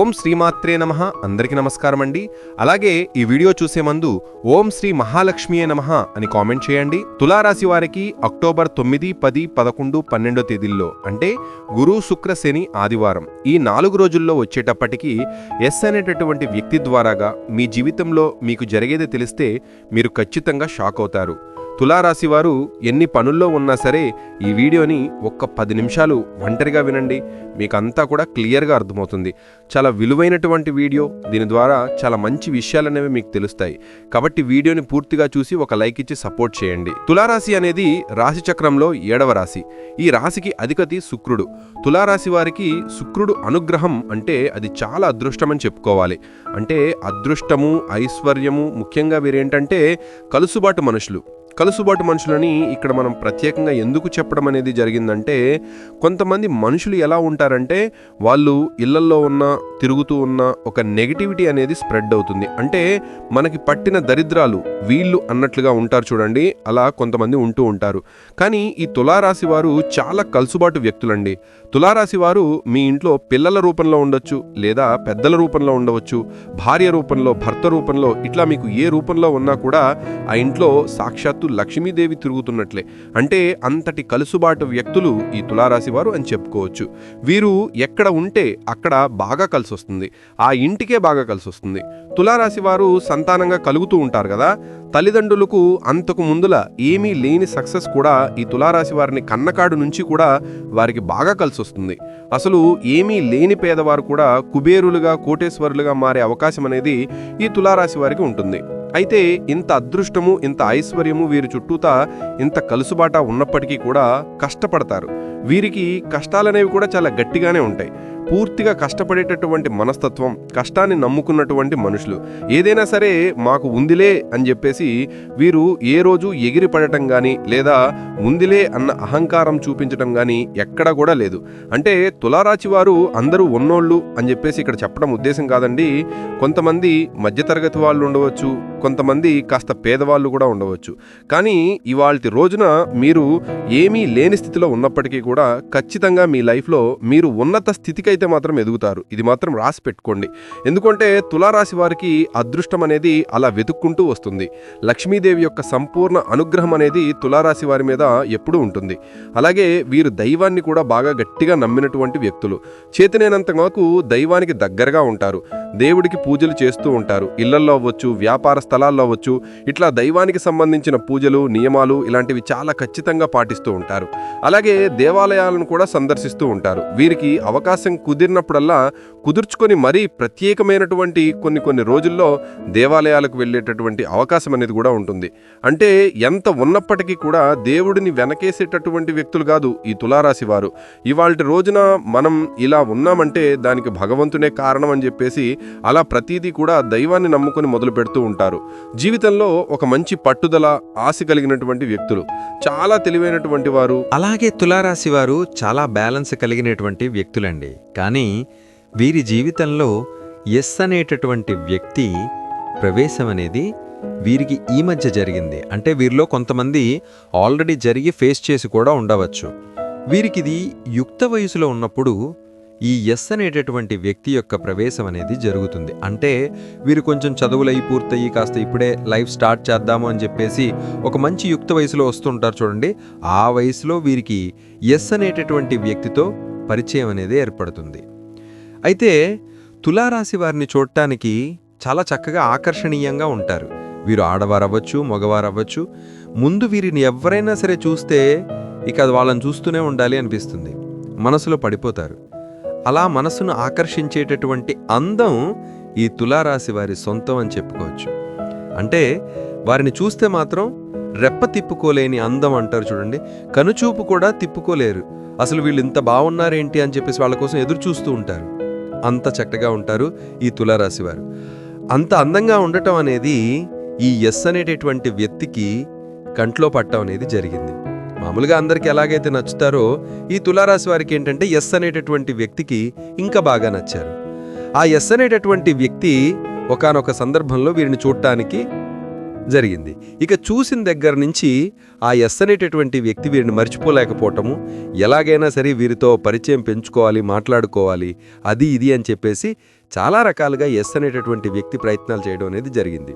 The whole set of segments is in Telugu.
ఓం శ్రీమాత్రే నమ. అందరికీ నమస్కారం అండి అలాగే ఈ వీడియో చూసే ముందు ఓం శ్రీ మహాలక్ష్మియే నమ అని కామెంట్ చేయండి. తులారాశి వారికి అక్టోబర్ తొమ్మిది పది పదకొండు పన్నెండో తేదీల్లో అంటే గురు శుక్ర శని ఆదివారం ఈ నాలుగు రోజుల్లో వచ్చేటప్పటికి ఎస్ అనేటటువంటి వ్యక్తి ద్వారాగా మీ జీవితంలో మీకు జరిగేది తెలిస్తే మీరు ఖచ్చితంగా షాక్ అవుతారు. తులారాశి వారు ఎన్ని పనుల్లో ఉన్నా సరే ఈ వీడియోని ఒక్క పది నిమిషాలు ఒంటరిగా వినండి. మీకు అంతా కూడా క్లియర్గా అర్థమవుతుంది. చాలా విలువైనటువంటి వీడియో దీని ద్వారా చాలా మంచి విషయాలు అనేవి మీకు తెలుస్తాయి. కాబట్టి వీడియోని పూర్తిగా చూసి ఒక లైక్ ఇచ్చి సపోర్ట్ చేయండి. తులారాశి అనేది రాశి చక్రంలో ఏడవ రాశి. ఈ రాశికి అధిపతి శుక్రుడు. తులారాశి వారికి శుక్రుడు అనుగ్రహం అంటే అది చాలా అదృష్టమని చెప్పుకోవాలి. అంటే అదృష్టము ఐశ్వర్యము ముఖ్యంగా వీరేంటంటే కలుసుబాటు మనుషులు. కలుసుబాటు మనుషులని ఇక్కడ మనం ప్రత్యేకంగా ఎందుకు చెప్పడం అనేది జరిగిందంటే కొంతమంది మనుషులు ఎలా ఉంటారంటే వాళ్ళు ఇళ్ళల్లో ఉన్న తిరుగుతూ ఉన్న ఒక నెగిటివిటీ అనేది స్ప్రెడ్ అవుతుంది. అంటే మనకి పట్టిన దరిద్రాలు వీళ్ళు అన్నట్లుగా ఉంటారు చూడండి అలా కొంతమంది ఉంటూ ఉంటారు. కానీ ఈ తులారాశి వారు చాలా కలుసుబాటు వ్యక్తులండి. తులారాశి వారు మీ ఇంట్లో పిల్లల రూపంలో ఉండొచ్చు లేదా పెద్దల రూపంలో ఉండవచ్చు భార్య రూపంలో భర్త రూపంలో ఇట్లా మీకు ఏ రూపంలో ఉన్నా కూడా ఆ ఇంట్లో సాక్షాత్తు లక్ష్మీదేవి తిరుగుతున్నట్లే. అంటే అంతటి కలుసుబాటు వ్యక్తులు ఈ తులారాశి వారు అని చెప్పుకోవచ్చు. వీరు ఎక్కడ ఉంటే అక్కడ బాగా కలిసి వస్తుంది ఆ ఇంటికే బాగా కలిసి వస్తుంది తులారాశి వారు సంతానంగా కలుగుతూ ఉంటారు కదా. తల్లిదండ్రులకు అంతకు ముందుల ఏమీ లేని సక్సెస్ కూడా ఈ తులారాశి వారిని కన్నకాడు నుంచి కూడా వారికి బాగా కలిసి వస్తుంది అసలు ఏమీ లేని పేదవారు కూడా కుబేరులుగా కోటేశ్వరులుగా మారే అవకాశం అనేది ఈ తులారాశి వారికి ఉంటుంది. అయితే ఇంత అదృష్టము ఇంత ఐశ్వర్యము వీరి చుట్టూతా ఇంత కలుసుబాట ఉన్నప్పటికీ కూడా కష్టపడతారు. వీరికి కష్టాలనేవి కూడా చాలా గట్టిగానే ఉంటాయి. పూర్తిగా కష్టపడేటటువంటి మనస్తత్వం కష్టాన్ని నమ్ముకున్నటువంటి మనుషులు. ఏదైనా సరే మాకు ఉందిలే అని చెప్పేసి వీరు ఏ రోజు ఎగిరి పడటం కానీ లేదా ఉందిలే అన్న అహంకారం చూపించడం కానీ ఎక్కడా కూడా లేదు. అంటే తులారాచి వారు అందరూ ఉన్నోళ్ళు అని చెప్పేసి ఇక్కడ చెప్పడం ఉద్దేశం కాదండి. కొంతమంది మధ్యతరగతి వాళ్ళు ఉండవచ్చు కొంతమంది కాస్త పేదవాళ్ళు కూడా ఉండవచ్చు. కానీ ఇవాళ రోజున మీరు ఏమీ లేని స్థితిలో ఉన్నప్పటికీ కూడా ఖచ్చితంగా మీ లైఫ్లో మీరు ఉన్నత స్థితికి అయితే మాత్రం ఎదుగుతారు ఇది మాత్రం రాసి పెట్టుకోండి. ఎందుకంటే తులారాశి వారికి అదృష్టం అనేది అలా వెతుక్కుంటూ వస్తుంది. లక్ష్మీదేవి యొక్క సంపూర్ణ అనుగ్రహం అనేది తులారాశి వారి మీద ఎప్పుడూ ఉంటుంది. అలాగే వీరు దైవాన్ని కూడా బాగా గట్టిగా నమ్మినటువంటి వ్యక్తులు. చేతనేనంత వరకు దైవానికి దగ్గరగా ఉంటారు. దేవుడికి పూజలు చేస్తూ ఉంటారు. ఇళ్ళల్లో అవ్వచ్చు వ్యాపార స్థలాల్లో అవ్వచ్చు ఇట్లా దైవానికి సంబంధించిన పూజలు నియమాలు ఇలాంటివి చాలా ఖచ్చితంగా పాటిస్తూ ఉంటారు. అలాగే దేవాలయాలను కూడా సందర్శిస్తూ ఉంటారు. వీరికి అవకాశం కుదిరినప్పుడల్లా కుదుర్చుకొని మరీ ప్రత్యేకమైనటువంటి కొన్ని కొన్ని రోజుల్లో దేవాలయాలకు వెళ్ళేటటువంటి అవకాశం అనేది కూడా ఉంటుంది. అంటే ఎంత ఉన్నప్పటికీ కూడా దేవుడిని వెనకేసేటటువంటి వ్యక్తులు కాదు ఈ తులారాశి వారు. ఇవాళ రోజున మనం ఇలా ఉన్నామంటే దానికి భగవంతునే కారణం అని చెప్పేసి అలా ప్రతీదీ కూడా దైవాన్ని నమ్ముకొని మొదలు పెడుతూ ఉంటారు. జీవితంలో ఒక మంచి పట్టుదల ఆశ కలిగినటువంటి వ్యక్తులు చాలా తెలివైనటువంటి వారు. అలాగే తులారాశి వారు చాలా బ్యాలెన్స్ కలిగినటువంటి వ్యక్తులండి. కానీ వీరి జీవితంలో ఎస్ అనేటటువంటి వ్యక్తి ప్రవేశం అనేది వీరికి ఈ మధ్య జరిగింది. అంటే వీరిలో కొంతమంది ఆల్రెడీ జరిగి ఫేస్ చేసి కూడా ఉండవచ్చు. వీరికిది యుక్త వయసులో ఉన్నప్పుడు ఈ ఎస్ అనేటటువంటి వ్యక్తి యొక్క ప్రవేశం అనేది జరుగుతుంది. అంటే వీరు కొంచెం చదువులు అయి పూర్తయి కాస్త ఇప్పుడే లైఫ్ స్టార్ట్ చేద్దాము అని చెప్పేసి ఒక మంచి యుక్త వయసులో వస్తుంటారు చూడండి. ఆ వయసులో వీరికి ఎస్ అనేటటువంటి వ్యక్తితో పరిచయం అనేది ఏర్పడుతుంది. అయితే తులారాశి వారిని చూడటానికి చాలా చక్కగా ఆకర్షణీయంగా ఉంటారు. వీరు ఆడవారు అవ్వచ్చు మగవారు అవ్వచ్చు ముందు వీరిని ఎవరైనా సరే చూస్తే ఇక అది వాళ్ళని చూస్తూనే ఉండాలి అనిపిస్తుంది. మనసులో పడిపోతారు. అలా మనసును ఆకర్షించేటటువంటి అందం ఈ తులారాశి వారి సొంతం అని చెప్పుకోవచ్చు. అంటే వారిని చూస్తే మాత్రం రెప్ప తిప్పుకోలేని అందం అంటారు చూడండి. కనుచూపు కూడా తిప్పుకోలేరు. అసలు వీళ్ళు ఇంత బాగున్నారేంటి అని చెప్పేసి వాళ్ళ కోసం ఎదురు చూస్తూ ఉంటారు. అంత చక్కగా ఉంటారు ఈ తులారాశి వారు. అంత అందంగా ఉండటం అనేది ఈ ఎస్ అనేటటువంటి వ్యక్తికి కంట్లో పట్టడం అనేది జరిగింది. మామూలుగా అందరికి ఎలాగైతే నచ్చుతారో ఈ తులారాశి వారికి ఏంటంటే ఎస్ అనేటటువంటి వ్యక్తికి ఇంకా బాగా నచ్చారు. ఆ ఎస్ అనేటటువంటి వ్యక్తి ఒకానొక సందర్భంలో వీరిని చూడటానికి జరిగింది. ఇక చూసిన దగ్గర నుంచి ఆ ఎస్ అనేటటువంటి వ్యక్తి వీరిని మర్చిపోలేకపోవటము ఎలాగైనా సరే వీరితో పరిచయం పెంచుకోవాలి మాట్లాడుకోవాలి అది ఇది అని చెప్పేసి చాలా రకాలుగా ఎస్ అనేటటువంటి వ్యక్తి ప్రయత్నాలు చేయడం అనేది జరిగింది.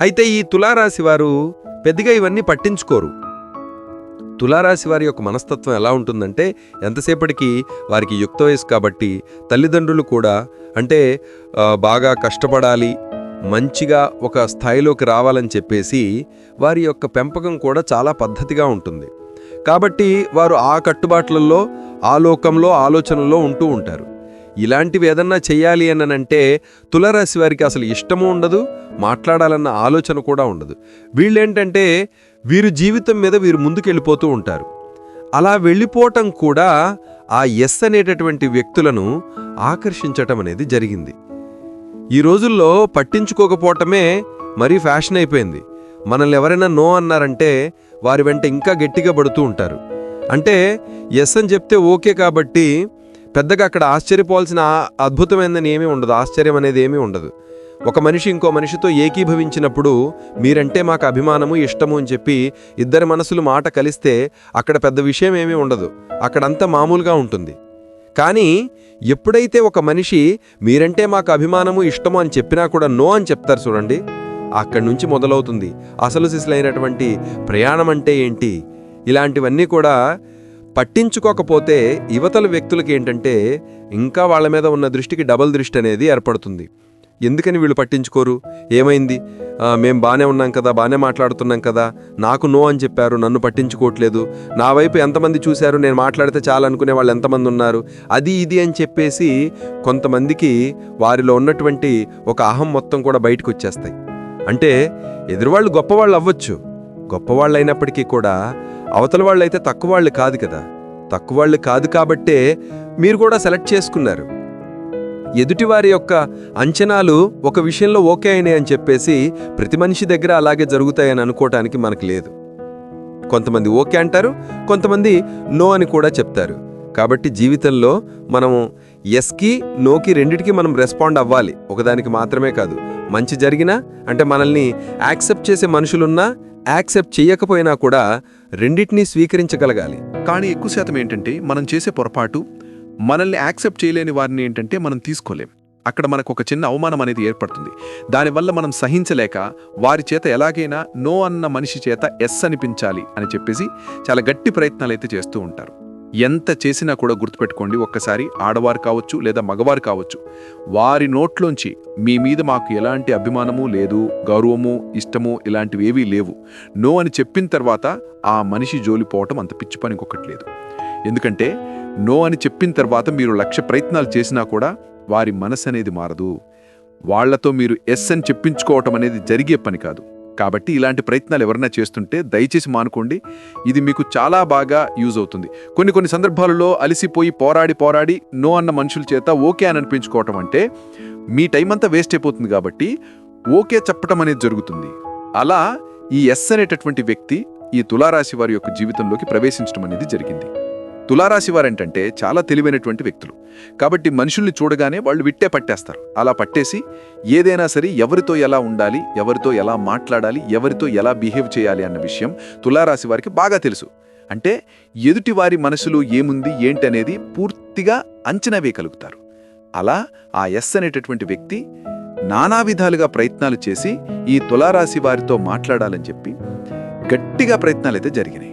అయితే ఈ తులారాశి వారు పెద్దగా ఇవన్నీ పట్టించుకోరు. తులారాశి వారి యొక్క మనస్తత్వం ఎలా ఉంటుందంటే ఎంతసేపటికి వారికి యుక్త వయసు కాబట్టి తల్లిదండ్రులు కూడా అంటే బాగా కష్టపడాలి మంచిగా ఒక స్థాయిలోకి రావాలని చెప్పేసి వారి యొక్క పెంపకం కూడా చాలా పద్ధతిగా ఉంటుంది. కాబట్టి వారు ఆ కట్టుబాట్లలో ఆ లోకంలో ఆలోచనలో ఉంటూ ఉంటారు. ఇలాంటివి ఏదన్నా చేయాలి అనంటే తులరాశి వారికి అసలు ఇష్టము ఉండదు మాట్లాడాలన్న ఆలోచన కూడా ఉండదు. వీళ్ళేంటంటే వీరు జీవితం మీద వీరు ముందుకెళ్ళిపోతూ ఉంటారు. అలా వెళ్ళిపోవటం కూడా ఆ ఎస్ అనేటటువంటి వ్యక్తులను ఆకర్షించటం అనేది జరిగింది. ఈ రోజుల్లో పట్టించుకోకపోవటమే మరీ ఫ్యాషన్ అయిపోయింది. మనల్ని ఎవరైనా నో అన్నారంటే వారి వెంట ఇంకా గట్టిగా పడుతూ ఉంటారు. అంటే ఎస్ అని చెప్తే ఓకే కాబట్టి పెద్దగా అక్కడ ఆశ్చర్యపోవాల్సిన ఆ- అద్భుతమైనదని ఏమీ ఉండదు. ఆశ్చర్యం అనేది ఏమీ ఉండదు. ఒక మనిషి ఇంకో మనిషితో ఏకీభవించినప్పుడు మీరంటే మాకు అభిమానము ఇష్టము అని చెప్పి ఇద్దరి మనసులు మాట కలిస్తే అక్కడ పెద్ద విషయం ఏమీ ఉండదు. అక్కడంతా మామూలుగా ఉంటుంది. కానీ ఎప్పుడైతే ఒక మనిషి మీరంటే మాకు అభిమానము ఇష్టము అని చెప్పినా కూడా నో అని చెప్తారు చూడండి అక్కడి నుంచి మొదలవుతుంది. అసలు సిసలైనటువంటి ప్రయాణం అంటే ఏంటి? ఇలాంటివన్నీ కూడా పట్టించుకోకపోతే యువతల వ్యక్తులకి ఏంటంటే ఇంకా వాళ్ళ మీద ఉన్న దృష్టికి డబల్ దృష్టి అనేది ఏర్పడుతుంది. ఎందుకని వీళ్ళు పట్టించుకోరు? ఏమైంది? మేము బాగానే ఉన్నాం కదా బాగానే మాట్లాడుతున్నాం కదా నాకు నో అని చెప్పారు నన్ను పట్టించుకోవట్లేదు. నా వైపు ఎంతమంది చూశారు నేను మాట్లాడితే చాలనుకునే వాళ్ళు ఎంతమంది ఉన్నారు? అది ఇది అని చెప్పేసి కొంతమందికి వారిలో ఉన్నటువంటి ఒక అహం మొత్తం కూడా బయటకు వచ్చేస్తాయి అంటే ఎదురువాళ్ళు గొప్పవాళ్ళు అవ్వచ్చు. గొప్పవాళ్ళు అయినప్పటికీ కూడా అవతల వాళ్ళు అయితే తక్కువ వాళ్ళు కాదు కదా. తక్కువ వాళ్ళు కాదు కాబట్టే మీరు కూడా సెలెక్ట్ చేసుకున్నారు. ఎదుటివారి యొక్క అంచనాలు ఒక విషయంలో ఓకే అయినాయి అని చెప్పేసి ప్రతి మనిషి దగ్గర అలాగే జరుగుతాయని అనుకోవటానికి మనకు లేదు. కొంతమంది ఓకే అంటారు కొంతమంది నో అని కూడా చెప్తారు. కాబట్టి జీవితంలో మనము ఎస్కి నోకి రెండిటికి మనం రెస్పాండ్ అవ్వాలి. ఒకదానికి మాత్రమే కాదు. మంచి జరిగినా అంటే మనల్ని యాక్సెప్ట్ చేసే మనుషులున్నా యాక్సెప్ట్ చేయకపోయినా కూడా రెండింటినీ స్వీకరించగలగాలి. కానీ ఎక్కువ శాతం ఏంటంటే మనం చేసే పొరపాటు మనల్ని యాక్సెప్ట్ చేయలేని వారిని ఏంటంటే మనం తీసుకోలేం. అక్కడ మనకు ఒక చిన్న అవమానం అనేది ఏర్పడుతుంది. దానివల్ల మనం సహించలేక వారి చేత ఎలాగైనా నో అన్న మనిషి చేత ఎస్ అనిపించాలి అని చెప్పేసి చాలా గట్టి ప్రయత్నాలు అయితే చేస్తూ ఉంటారు. ఎంత చేసినా కూడా గుర్తుపెట్టుకోండి ఒక్కసారి ఆడవారు కావచ్చు లేదా మగవారు కావచ్చు వారి నోట్లోంచి మీ మీద మాకు ఎలాంటి అభిమానము లేదు గౌరవము ఇష్టము ఇలాంటివి ఏవీ లేవు. నో అని చెప్పిన తర్వాత ఆ మనిషి జోలిపోవటం అంత పిచ్చి పని ఇంకొకటి లేదు. ఎందుకంటే నో అని చెప్పిన తర్వాత మీరు లక్ష ప్రయత్నాలు చేసినా కూడా వారి మనసు అనేది మారదు. వాళ్ళతో మీరు ఎస్ అని చెప్పించుకోవటం అనేది జరిగే పని కాదు. కాబట్టి ఇలాంటి ప్రయత్నాలు ఎవరైనా చేస్తుంటే దయచేసి మానుకోండి. ఇది మీకు చాలా బాగా యూజ్ అవుతుంది. కొన్ని కొన్ని సందర్భాలలో అలిసిపోయి పోరాడి పోరాడి నో అన్న మనుషుల చేత ఓకే అని అనిపించుకోవటం అంటే మీ టైం అంతా వేస్ట్ అయిపోతుంది కాబట్టి ఓకే చెప్పటం అనేది జరుగుతుంది. అలా ఈ ఎస్ అనేటటువంటి వ్యక్తి ఈ తులారాశి వారి యొక్క జీవితంలోకి ప్రవేశించడం అనేది జరిగింది. తులారాశి వారేంటంటే చాలా తెలివైనటువంటి వ్యక్తులు. కాబట్టి మనుషుల్ని చూడగానే వాళ్ళు విట్టే పట్టేస్తారు. అలా పట్టేసి ఏదైనా సరే ఎవరితో ఎలా ఉండాలి ఎవరితో ఎలా మాట్లాడాలి ఎవరితో ఎలా బిహేవ్ చేయాలి అన్న విషయం తులారాశి వారికి బాగా తెలుసు. అంటే ఎదుటి వారి మనసులో ఏముంది ఏంటి అనేది పూర్తిగా అంచనా వేయగలుగుతారు. అలా ఆ ఎస్ అనేటటువంటి వ్యక్తి నానా విధాలుగా ప్రయత్నాలు చేసి ఈ తులారాశి వారితో మాట్లాడాలని చెప్పి గట్టిగా ప్రయత్నాలైతే జరిగినాయి.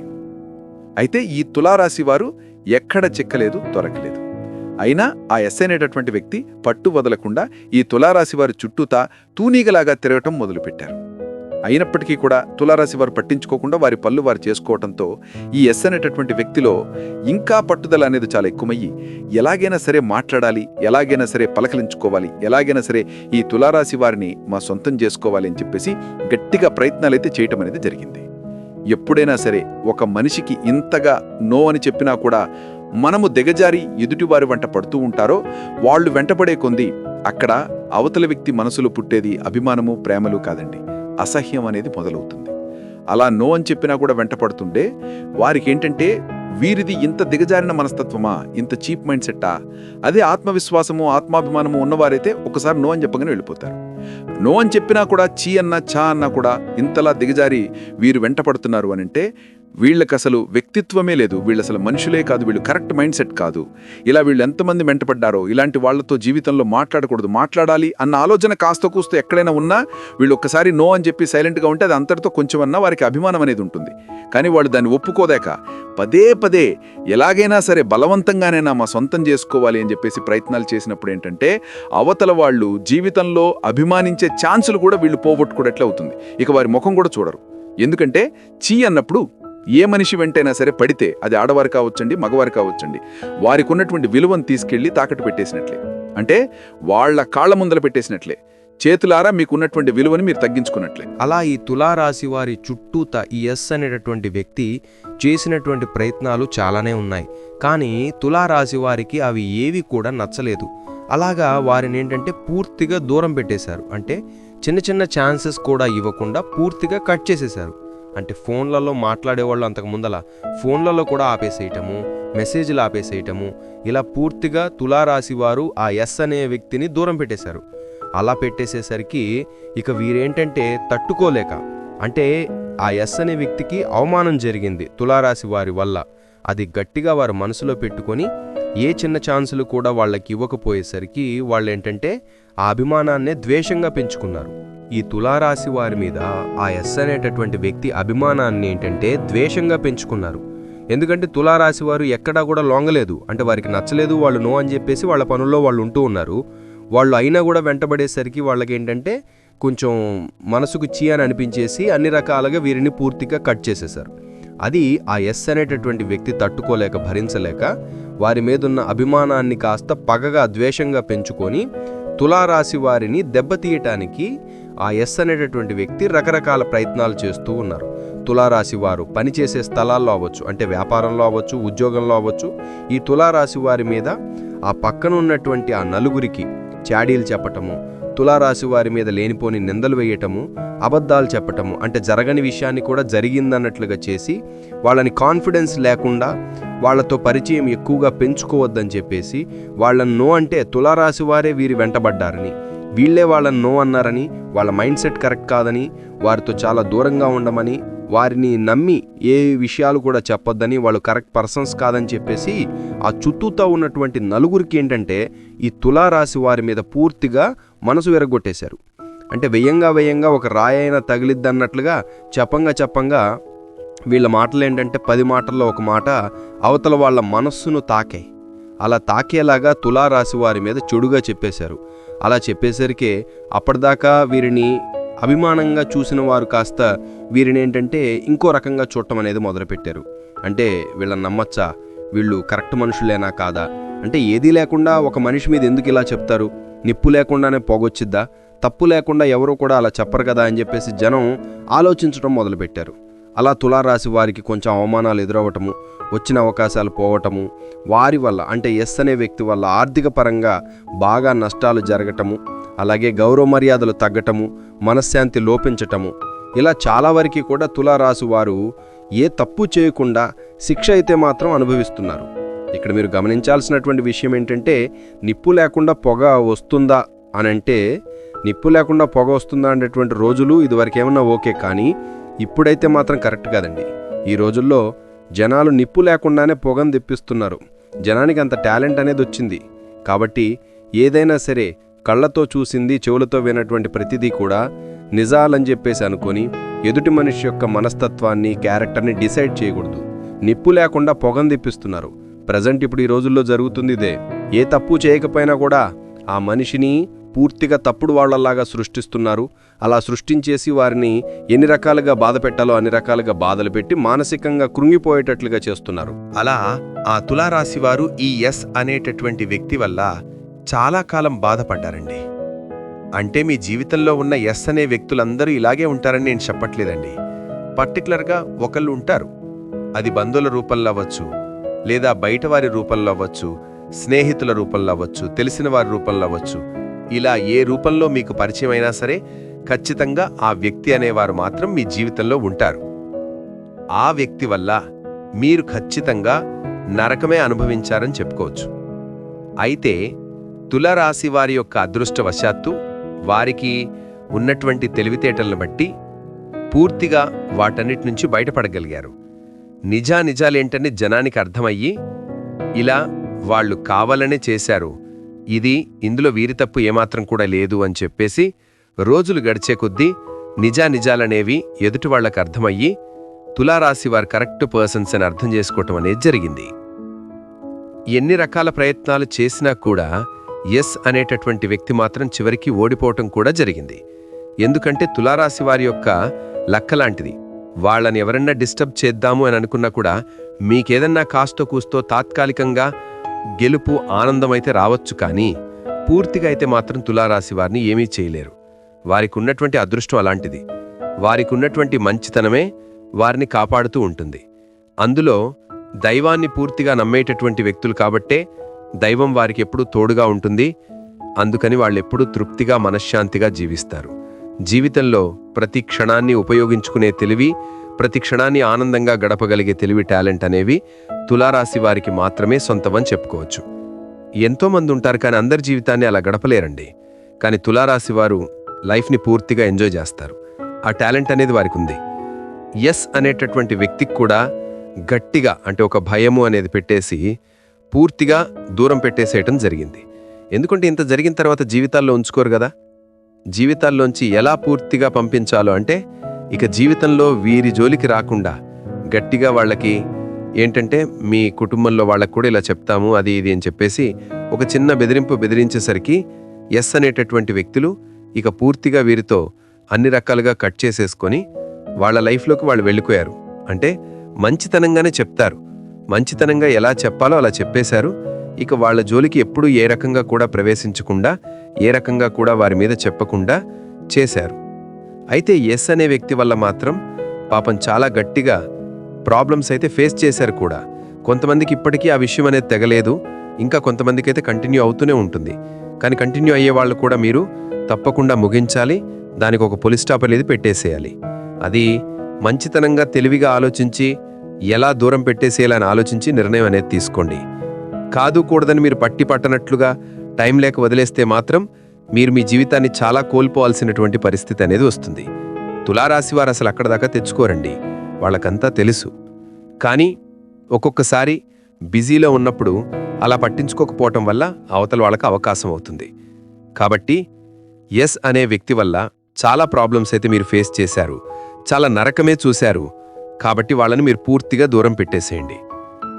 అయితే ఈ తులారాశి వారు ఎక్కడ చిక్కలేదు దొరకలేదు. అయినా ఆ ఎస్ అనేటటువంటి వ్యక్తి పట్టు వదలకుండా ఈ తులారాశి వారి చుట్టూతా తూనీగలాగా తిరగటం మొదలుపెట్టారు. అయినప్పటికీ కూడా తులారాశి వారు పట్టించుకోకుండా వారి పళ్ళు వారు చేసుకోవటంతో ఈ ఎస్ అనేటటువంటి వ్యక్తిలో ఇంకా పట్టుదల అనేది చాలా ఎక్కువయ్యి ఎలాగైనా సరే మాట్లాడాలి ఎలాగైనా సరే పలకలించుకోవాలి ఎలాగైనా సరే ఈ తులారాశి వారిని మా సొంతం చేసుకోవాలి అని చెప్పేసి గట్టిగా ప్రయత్నాలైతే చేయటం అనేది జరిగింది. ఎప్పుడైనా సరే ఒక మనిషికి ఇంతగా నో అని చెప్పినా కూడా మనము దిగజారి ఎదుటివారి వెంట పడుతూ ఉంటారో వాళ్ళు వెంటపడే కొంది అక్కడ అవతల వ్యక్తి మనసులో పుట్టేది అభిమానము ప్రేమలు కాదండి. అసహ్యం అనేది మొదలవుతుంది. అలా నో అని చెప్పినా కూడా వెంటపడుతుండే వారికి ఏంటంటే వీరిది ఇంత దిగజారిన మనస్తత్వమా? ఇంత చీప్ మైండ్ సెట్టా? అదే ఆత్మవిశ్వాసము ఆత్మాభిమానము ఉన్నవారైతే ఒకసారి నో అని చెప్పగానే వెళ్ళిపోతారు. నో అని చెప్పినా కూడా చీ అన్నా చా అన్నా కూడా ఇంతలా దిగజారి వీరు వెంటపడుతున్నారు అని అంటే వీళ్ళకి అసలు వ్యక్తిత్వమే లేదు. వీళ్ళు అసలు మనుషులే కాదు. వీళ్ళు కరెక్ట్ మైండ్ సెట్ కాదు. ఇలా వీళ్ళు ఎంతమంది మెంటపడ్డారో ఇలాంటి వాళ్ళతో జీవితంలో మాట్లాడకూడదు. మాట్లాడాలి అన్న ఆలోచన కాస్త కూస్తూ ఎక్కడైనా ఉన్నా వీళ్ళు ఒక్కసారి నో అని చెప్పి సైలెంట్గా ఉంటే అది అంతటితో కొంచెమన్నా వారికి అభిమానం అనేది ఉంటుంది. కానీ వాళ్ళు దాన్ని ఒప్పుకోదాక పదే పదే ఎలాగైనా సరే బలవంతంగానైనా మా సొంతం చేసుకోవాలి అని చెప్పేసి ప్రయత్నాలు చేసినప్పుడు ఏంటంటే అవతల వాళ్ళు జీవితంలో అభిమానించే ఛాన్సులు కూడా వీళ్ళు పోగొట్టుకోవట్లే అవుతుంది. ఇక వారి ముఖం కూడా చూడరు. ఎందుకంటే చీ అన్నప్పుడు ఏ మనిషి వెంటైనా సరే పడితే అది ఆడవారు కావచ్చండి మగవారు కావచ్చండి. వారికి ఉన్నటువంటి విలువను తీసుకెళ్ళి తాకట్టు పెట్టేసినట్లే. అంటే వాళ్ళ కాళ్ళ ముందల పెట్టేసినట్లే. చేతులారా మీకున్నటువంటి విలువని మీరు తగ్గించుకున్నట్లే. అలా ఈ తులారాశి వారి చుట్టూత ఈ ఎస్ అనేటటువంటి వ్యక్తి చేసినటువంటి ప్రయత్నాలు చాలానే ఉన్నాయి. కానీ తులారాశి వారికి అవి ఏవి కూడా నచ్చలేదు. అలాగా వారిని ఏంటంటే పూర్తిగా దూరం పెట్టేశారు. అంటే చిన్న చిన్న ఛాన్సెస్ కూడా ఇవ్వకుండా పూర్తిగా కట్ చేసేశారు. అంటే ఫోన్లలో మాట్లాడేవాళ్ళు అంతకు ముందల ఫోన్లలో కూడా ఆపేసేయటము మెసేజ్లు ఆపేసేయటము. ఇలా పూర్తిగా తులారాశి వారు ఆ ఎస్ అనే వ్యక్తిని దూరం పెట్టేశారు. అలా పెట్టేసేసరికి ఇక వీరేంటంటే తట్టుకోలేక అంటే ఆ ఎస్ అనే వ్యక్తికి అవమానం జరిగింది తులారాశి వారి వల్ల. అది గట్టిగా వారు మనసులో పెట్టుకొని ఏ చిన్న ఛాన్సులు కూడా వాళ్ళకి ఇవ్వకపోయేసరికి వాళ్ళు ఏంటంటే ఆ అభిమానాన్నే ద్వేషంగా పెంచుకున్నారు. ఈ తులారాశి వారి మీద ఆ ఎస్ అనేటటువంటి వ్యక్తి అభిమానాన్ని ఏంటంటే ద్వేషంగా పెంచుకున్నారు. ఎందుకంటే తులారాశి వారు ఎక్కడా కూడా లొంగలేదు. అంటే వారికి నచ్చలేదు వాళ్ళు నో అని చెప్పేసి వాళ్ళ పనుల్లో వాళ్ళు ఉంటూ ఉన్నారు. వాళ్ళు అయినా కూడా వెంటబడేసరికి వాళ్ళకి ఏంటంటే కొంచెం మనసుకు చీ అని అనిపించేసి అన్ని రకాలుగా వీరిని పూర్తిగా కట్ చేసేశారు. అది ఆ ఎస్ అనేటటువంటి వ్యక్తి తట్టుకోలేక భరించలేక వారి మీదున్న అభిమానాన్ని కాస్త పగగా ద్వేషంగా పెంచుకొని తులారాశి వారిని దెబ్బతీయటానికి ఆ ఎస్ అనేటటువంటి వ్యక్తి రకరకాల ప్రయత్నాలు చేస్తూ ఉన్నారు. తులారాశి వారు పనిచేసే స్థలాల్లో అవ్వచ్చు అంటే వ్యాపారంలో అవ్వచ్చు ఉద్యోగంలో అవ్వచ్చు ఈ తులారాశి వారి మీద ఆ పక్కన ఉన్నటువంటి ఆ నలుగురికి చాడీలు చెప్పటము తులారాశి వారి మీద లేనిపోని నిందలు వేయటము అబద్ధాలు చెప్పటము అంటే జరగని విషయాన్ని కూడా జరిగిందన్నట్లుగా చేసి వాళ్ళని కాన్ఫిడెన్స్ లేకుండా వాళ్ళతో పరిచయం ఎక్కువగా పెంచుకోవద్దని చెప్పేసి వాళ్ళని నో అంటే తులారాశి వారే వీరి వెంటబడ్డారని వీళ్ళే వాళ్ళని నో అన్నారని వాళ్ళ మైండ్ సెట్ కరెక్ట్ కాదని వారితో చాలా దూరంగా ఉండమని వారిని నమ్మి ఏ విషయాలు కూడా చెప్పొద్దని వాళ్ళు కరెక్ట్ పర్సన్స్ కాదని చెప్పేసి ఆ చుట్టూతో ఉన్నటువంటి నలుగురికి ఏంటంటే ఈ తులారాశి వారి మీద పూర్తిగా మనసు విరగొట్టేశారు అంటే వెయ్యంగా వెయ్యంగా ఒక రాయైనా తగిలిద్దన్నట్లుగా చెప్పంగా చెప్పంగా వీళ్ళ మాటలు ఏంటంటే పది మాటల్లో ఒక మాట అవతల వాళ్ళ మనస్సును తాకాయి అలా తాకేలాగా తులారాశి వారి మీద చెడుగా చెప్పేశారు. అలా చెప్పేసరికి అప్పటిదాకా వీరిని అభిమానంగా చూసిన వారు కాస్త వీరిని ఏంటంటే ఇంకో రకంగా చూడటం అనేది మొదలుపెట్టారు. అంటే వీళ్ళని నమ్మచ్చా? వీళ్ళు కరెక్ట్ మనుషులేనా కాదా? అంటే ఏదీ లేకుండా ఒక మనిషి మీద ఎందుకు ఇలా చెప్తారు? నిప్పు లేకుండానే పొగొచ్చిద్దా? తప్పు లేకుండా ఎవరూ కూడా అలా చెప్పరు కదా అని చెప్పేసి జనం ఆలోచించడం మొదలుపెట్టారు. అలా తులారాశి వారికి కొంచెం అవమానాలు ఎదురవ్వటము వచ్చిన అవకాశాలు పోవటము వారి వల్ల అంటే ఎస్ అనే వ్యక్తి వల్ల ఆర్థిక పరంగా బాగా నష్టాలు జరగటము అలాగే గౌరవ మర్యాదలు తగ్గటము మనశ్శాంతి లోపించటము. ఇలా చాలా వరకు కూడా తులారాశి వారు ఏ తప్పు చేయకుండా శిక్ష అయితే మాత్రం అనుభవిస్తున్నారు. ఇక్కడ మీరు గమనించాల్సినటువంటి విషయం ఏంటంటే నిప్పు లేకుండా పొగ వస్తుందా అని అంటే నిప్పు లేకుండా పొగ వస్తుందా అనేటువంటి రోజులు ఇదివరకు ఏమన్నా ఓకే కానీ ఇప్పుడైతే మాత్రం కరెక్ట్ కాదండి. ఈ రోజుల్లో జనాలు నిప్పు లేకుండానే పొగను తెప్పిస్తున్నారు. జనానికి అంత టాలెంట్ అనేది వచ్చింది. కాబట్టి ఏదైనా సరే కళ్ళతో చూసింది చెవులతో వినటువంటి ప్రతిదీ కూడా నిజాలని చెప్పేసి అనుకొని ఎదుటి మనిషి యొక్క మనస్తత్వాన్ని క్యారెక్టర్ని డిసైడ్ చేయకూడదు. నిప్పు లేకుండా పొగను తెప్పిస్తున్నారు. ప్రజెంట్ ఇప్పుడు ఈ రోజుల్లో జరుగుతుంది ఇదే. ఏ తప్పు చేయకపోయినా కూడా ఆ మనిషిని పూర్తిగా తప్పుడు వాళ్ళలాగా సృష్టిస్తున్నారు. అలా సృష్టించేసి వారిని ఎన్ని రకాలుగా బాధ పెట్టాలో అన్ని రకాలుగా బాధలు పెట్టి మానసికంగా కృంగిపోయేటట్లుగా చేస్తున్నారు. అలా ఆ తులారాశి వారు ఈ ఎస్ అనేటటువంటి వ్యక్తి వల్ల చాలా కాలం బాధపడ్డారండి. అంటే మీ జీవితంలో ఉన్న ఎస్ అనే వ్యక్తులందరూ ఇలాగే ఉంటారని నేను చెప్పట్లేదండి. పర్టికులర్గా ఒకళ్ళు ఉంటారు. అది బంధువుల రూపంలో అవ్వచ్చు లేదా బయట వారి రూపంలో అవ్వచ్చు స్నేహితుల రూపంలో అవ్వచ్చు తెలిసిన వారి రూపంలో అవ్వచ్చు. ఇలా ఏ రూపంలో మీకు పరిచయం అయినా సరే ఖచ్చితంగా ఆ వ్యక్తి అనేవారు మాత్రం మీ జీవితంలో ఉంటారు. ఆ వ్యక్తి వల్ల మీరు ఖచ్చితంగా నరకమే అనుభవించారని చెప్పుకోవచ్చు. అయితే తులరాశి వారి యొక్క అదృష్టవశాత్తు వారికి ఉన్నటువంటి తెలివితేటలను బట్టి పూర్తిగా వాటన్నిటి నుంచి బయటపడగలిగారు. నిజా నిజాలేంటని జనానికి అర్థమయ్యి ఇలా వాళ్ళు కావాలనే చేశారు. ఇది ఇందులో వీరి తప్పు ఏమాత్రం కూడా లేదు అని చెప్పేసి రోజులు గడిచే కొద్దీ నిజా నిజాలనేవి ఎదుటి వాళ్ళకు అర్థమయ్యి తులారాశి వారు కరెక్ట్ పర్సన్స్ అని అర్థం చేసుకోవటం అనేది జరిగింది. ఎన్ని రకాల ప్రయత్నాలు చేసినా కూడా ఎస్ అనేటటువంటి వ్యక్తి మాత్రం చివరికి ఓడిపోవటం కూడా జరిగింది. ఎందుకంటే తులారాశి వారి యొక్క లక్కలాంటిది వాళ్ళని ఎవరన్నా డిస్టర్బ్ చేద్దాము అని అనుకున్నా కూడా మీకేదన్నా కాస్తో కూస్తో తాత్కాలికంగా గెలుపు ఆనందమైతే రావచ్చు కానీ పూర్తిగా అయితే మాత్రం తులారాశి వారిని ఏమీ చేయలేరు. వారికి ఉన్నటువంటి అదృష్టం అలాంటిది. వారికి ఉన్నటువంటి మంచితనమే వారిని కాపాడుతూ ఉంటుంది. అందులో దైవాన్ని పూర్తిగా నమ్మేటటువంటి వ్యక్తులు కాబట్టే దైవం వారికి ఎప్పుడూ తోడుగా ఉంటుంది. అందుకని వాళ్ళెప్పుడూ తృప్తిగా మనశ్శాంతిగా జీవిస్తారు. జీవితంలో ప్రతి క్షణాన్ని ఉపయోగించుకునే తెలివి ప్రతి క్షణాన్ని ఆనందంగా గడపగలిగే తెలివి టాలెంట్ అనేవి తులారాశి వారికి మాత్రమే సొంతమని చెప్పుకోవచ్చు. ఎంతోమంది ఉంటారు కానీ అందరి జీవితాన్ని అలా గడపలేరండి. కానీ తులారాశి వారు లైఫ్ని పూర్తిగా ఎంజాయ్ చేస్తారు. ఆ టాలెంట్ అనేది వారికి ఉంది. ఎస్ అనేటటువంటి వ్యక్తికి కూడా గట్టిగా అంటే ఒక భయము అనేది పెట్టేసి పూర్తిగా దూరం పెట్టేసేయటం జరిగింది. ఎందుకంటే ఇంత జరిగిన తర్వాత జీవితాల్లో ఉంచుకోరు కదా? జీవితాల్లోంచి ఎలా పూర్తిగా పంపించాలో అంటే ఇక జీవితంలో వీరి జోలికి రాకుండా గట్టిగా వాళ్ళకి ఏంటంటే మీ కుటుంబంలో వాళ్ళకు కూడా ఇలా చెప్తాము అది ఇది అని చెప్పేసి ఒక చిన్న బెదిరింపు బెదిరించేసరికి ఎస్ అనేటటువంటి వ్యక్తులు ఇక పూర్తిగా వీరితో అన్ని రకాలుగా కట్ చేసేసుకొని వాళ్ళ లైఫ్లోకి వాళ్ళు వెళ్ళిపోయారు. అంటే మంచితనంగానే చెప్తారు. మంచితనంగా ఎలా చెప్పాలో అలా చెప్పేశారు. ఇక వాళ్ళ జోలికి ఎప్పుడూ ఏ రకంగా కూడా ప్రవేశించకుండా ఏ రకంగా కూడా వారి మీద చెప్పకుండా చేశారు. అయితే ఎస్ అనే వ్యక్తి వల్ల మాత్రం పాపం చాలా గట్టిగా ప్రాబ్లమ్స్ అయితే ఫేస్ చేశారు కూడా. కొంతమందికి ఇప్పటికీ ఆ విషయం అనేది తెగలేదు. ఇంకా కొంతమందికి అయితే కంటిన్యూ అవుతూనే ఉంటుంది. కానీ కంటిన్యూ అయ్యే వాళ్ళు కూడా మీరు తప్పకుండా ముగించాలి. దానికి ఒక పోలీస్ స్టాప్ అనేది పెట్టేసేయాలి. అది మంచితనంగా తెలివిగా ఆలోచించి ఎలా దూరం పెట్టేసేయాలని ఆలోచించి నిర్ణయం అనేది తీసుకోండి. కాదు కూడదని మీరు పట్టి పట్టనట్లుగా టైం లేక వదిలేస్తే మాత్రం మీరు మీ జీవితాన్ని చాలా కోల్పోవాల్సినటువంటి పరిస్థితి అనేది వస్తుంది. తులారాశి వారు అసలు అక్కడ దాకా తెచ్చుకోరండి. వాళ్ళకంతా తెలుసు. కానీ ఒక్కొక్కసారి బిజీలో ఉన్నప్పుడు అలా పట్టించుకోకపోవటం వల్ల అవతల వాళ్ళకి అవకాశం అవుతుంది. కాబట్టి ఎస్ అనే వ్యక్తి వల్ల చాలా ప్రాబ్లమ్స్ అయితే మీరు ఫేస్ చేశారు. చాలా నరకమే చూశారు. కాబట్టి వాళ్ళని మీరు పూర్తిగా దూరం పెట్టేసేయండి.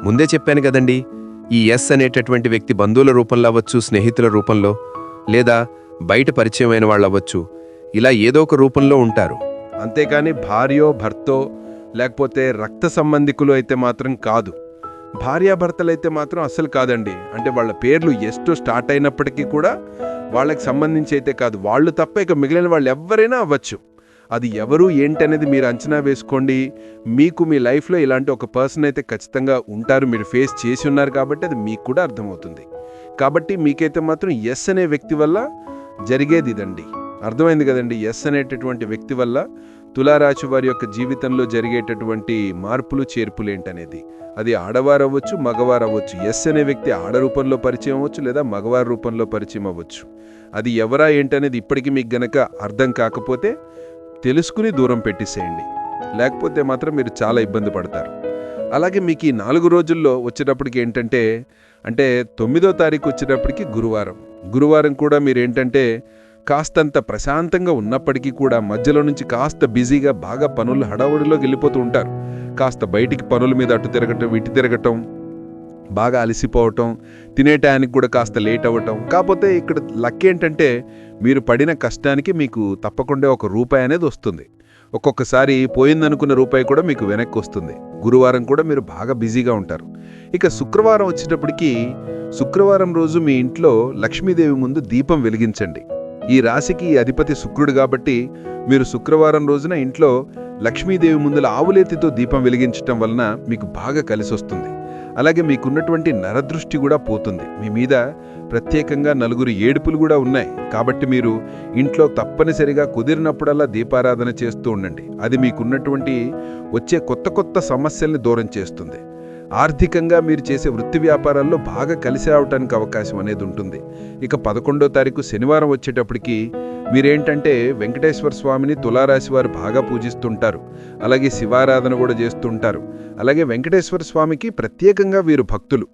ముందే చెప్పాను కదండి ఈ ఎస్ అనేటటువంటి వ్యక్తి బంధువుల రూపంలో అవ్వచ్చు స్నేహితుల రూపంలో లేదా బయట పరిచయమైన వాళ్ళు అవ్వచ్చు ఇలా ఏదో ఒక రూపంలో ఉంటారు. అంతేకాని భార్యో భర్తో లేకపోతే రక్త సంబంధికులు అయితే మాత్రం కాదు. భార్యాభర్తలైతే మాత్రం అస్సలు కాదండి. అంటే వాళ్ళ పేర్లు ఎస్టు స్టార్ట్ అయినప్పటికీ కూడా వాళ్ళకి సంబంధించి అయితే కాదు. వాళ్ళు తప్ప ఇక మిగిలిన వాళ్ళు ఎవరైనా అవ్వచ్చు. అది ఎవరు ఏంటనేది మీరు అంచనా వేసుకోండి. మీకు మీ లైఫ్లో ఇలాంటి ఒక పర్సన్ అయితే ఖచ్చితంగా ఉంటారు మీరు ఫేస్ చేసి ఉన్నారు కాబట్టి అది మీకు కూడా అర్థమవుతుంది. కాబట్టి మీకైతే మాత్రం ఎస్ అనే వ్యక్తి వల్ల జరిగేది ఇదండి. అర్థమైంది కదండి ఎస్ అనేటటువంటి వ్యక్తి వల్ల తులారాశి వారి యొక్క జీవితంలో జరిగేటటువంటి మార్పులు చేర్పులు ఏంటనేది. అది ఆడవారు అవ్వచ్చు మగవారు అవ్వచ్చు ఎస్ అనే వ్యక్తి ఆడ రూపంలో పరిచయం అవ్వచ్చు లేదా మగవారి రూపంలో పరిచయం అవ్వచ్చు. అది ఎవరా ఏంటనేది ఇప్పటికీ మీకు గనక అర్థం కాకపోతే తెలుసుకుని దూరం పెట్టేసేయండి. లేకపోతే మాత్రం మీరు చాలా ఇబ్బంది పడతారు. అలాగే మీకు ఈ నాలుగు రోజుల్లో వచ్చేటప్పటికి ఏంటంటే అంటే తొమ్మిదో తారీఖు వచ్చేటప్పటికి గురువారం. గురువారం కూడా మీరు ఏంటంటే కాస్తంత ప్రశాంతంగా ఉన్నప్పటికీ కూడా మధ్యలో నుంచి కాస్త బిజీగా బాగా పనులు హడావుడిలోకి వెళ్ళిపోతూ ఉంటారు. కాస్త బయటికి పనుల మీద అటు తిరగటం ఇటు తిరగటం బాగా అలసిపోవటం తినే టయానికి కూడా కాస్త లేట్ అవ్వటం. కాకపోతే ఇక్కడ లక్ ఏంటంటే మీరు పడిన కష్టానికి మీకు తప్పకుండా ఒక రూపాయి అనేది వస్తుంది. ఒక్కొక్కసారి పోయిందనుకున్న రూపాయి కూడా మీకు వెనక్కి వస్తుంది. గురువారం కూడా మీరు బాగా బిజీగా ఉంటారు. ఇక శుక్రవారం వచ్చేటప్పటికి శుక్రవారం రోజు మీ ఇంట్లో లక్ష్మీదేవి ముందు దీపం వెలిగించండి. ఈ రాశికి అధిపతి శుక్రుడు కాబట్టి మీరు శుక్రవారం రోజున ఇంట్లో లక్ష్మీదేవి ముందుల ఆవులేతితో దీపం వెలిగించటం వలన మీకు బాగా కలిసి వస్తుంది అలాగే మీకున్నటువంటి నరదృష్టి కూడా పోతుంది. మీ మీద ప్రత్యేకంగా నలుగురు ఏడుపులు కూడా ఉన్నాయి. కాబట్టి మీరు ఇంట్లో తప్పనిసరిగా కుదిరినప్పుడల్లా దీపారాధన చేస్తూ ఉండండి. అది మీకున్నటువంటి వచ్చే కొత్త కొత్త సమస్యల్ని దూరం చేస్తుంది. ఆర్థికంగా మీరు చేసే వృత్తి వ్యాపారాల్లో బాగా కలిసి రావడానికి అవకాశం అనేది ఉంటుంది. ఇక పదకొండో తారీఖు శనివారం వచ్చేటప్పటికి మీరేంటంటే వెంకటేశ్వర స్వామిని తులారాశి వారు బాగా పూజిస్తుంటారు. అలాగే శివారాధన కూడా చేస్తుంటారు. అలాగే వెంకటేశ్వర స్వామికి ప్రత్యేకంగా వీరు భక్తులు.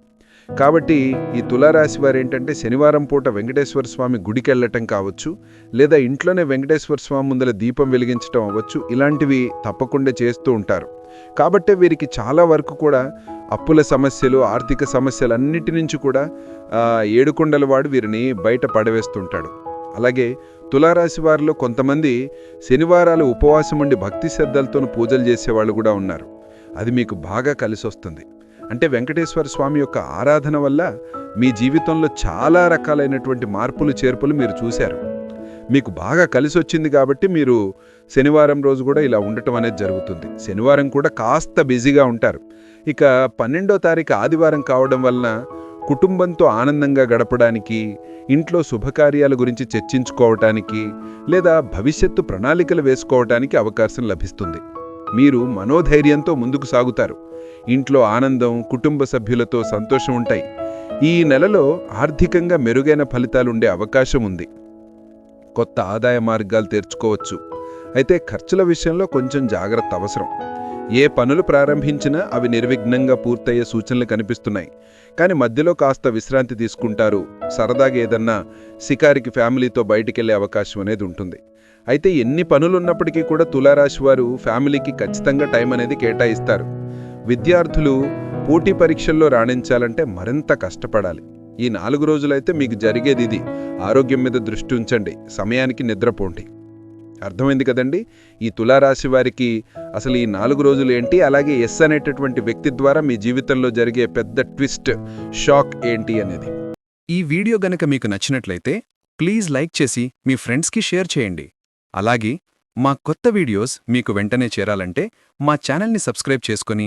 కాబట్టి ఈ తులారాశి వారు ఏంటంటే శనివారం పూట వెంకటేశ్వర స్వామి గుడికి వెళ్ళటం కావచ్చు లేదా ఇంట్లోనే వెంకటేశ్వర స్వామి ముందర దీపం వెలిగించటం అవ్వచ్చు ఇలాంటివి తప్పకుండా చేస్తూ ఉంటారు. కాబట్టే వీరికి చాలా వరకు కూడా అప్పుల సమస్యలు ఆర్థిక సమస్యలు అన్నిటి నుంచి కూడా ఏడుకొండల వాడు వీరిని బయట పడవేస్తుంటాడు. అలాగే తులారాశి వారిలో కొంతమంది శనివారాలు ఉపవాసం ఉండి భక్తి శ్రద్ధలతో పూజలు చేసేవాళ్ళు కూడా ఉన్నారు. అది మీకు బాగా కలిసొస్తుంది. అంటే వెంకటేశ్వర స్వామి యొక్క ఆరాధన వల్ల మీ జీవితంలో చాలా రకాలైనటువంటి మార్పులు చేర్పులు మీరు చూశారు. మీకు బాగా కలిసి వచ్చింది కాబట్టి మీరు శనివారం రోజు కూడా ఇలా ఉండటం అనేది జరుగుతుంది. శనివారం కూడా కాస్త బిజీగా ఉంటారు. ఇక పన్నెండో తారీఖు ఆదివారం కావడం వలన కుటుంబంతో ఆనందంగా గడపడానికి ఇంట్లో శుభకార్యాల గురించి చర్చించుకోవటానికి లేదా భవిష్యత్తు ప్రణాళికలు వేసుకోవటానికి అవకాశం లభిస్తుంది. మీరు మనోధైర్యంతో ముందుకు సాగుతారు. ఇంట్లో ఆనందం కుటుంబ సభ్యులతో సంతోషం ఉంటాయి. ఈ నెలలో ఆర్థికంగా మెరుగైన ఫలితాలుండే అవకాశం ఉంది. కొత్త ఆదాయ మార్గాలు తెరుచుకోవచ్చు. అయితే ఖర్చుల విషయంలో కొంచెం జాగ్రత్త అవసరం. ఏ పనులు ప్రారంభించినా అవి నిర్విఘ్నంగా పూర్తయ్యే సూచనలు కనిపిస్తున్నాయి. కానీ మధ్యలో కాస్త విశ్రాంతి తీసుకుంటారు. సరదాగా ఏదన్నా షికారికి ఫ్యామిలీతో బయటికెళ్ళే అవకాశం అనేది ఉంటుంది. అయితే ఎన్ని పనులున్నప్పటికీ కూడా తులారాశి వారు ఫ్యామిలీకి ఖచ్చితంగా టైం అనేది కేటాయిస్తారు. విద్యార్థులు పోటీ పరీక్షల్లో రాణించాలంటే మరింత కష్టపడాలి. ఈ నాలుగు రోజులైతే మీకు జరిగేది ఇది. ఆరోగ్యం మీద దృష్టి ఉంచండి. సమయానికి నిద్రపోండి. అర్థమైంది కదండి? ఈ తులారాశి వారికి అసలు ఈ నాలుగు రోజులు ఏంటి? అలాగే ఎస్ అనేటటువంటి వ్యక్తి ద్వారా మీ జీవితంలో జరిగే పెద్ద ట్విస్ట్ షాక్ ఏంటి అనేది. ఈ వీడియో గనక మీకు నచ్చినట్లయితే ప్లీజ్ లైక్ చేసి మీ ఫ్రెండ్స్కి షేర్ చేయండి. అలాగే మా కొత్త వీడియోస్ మీకు వెంటనే చేరాలంటే మా ఛానల్ని సబ్స్క్రైబ్ చేసుకుని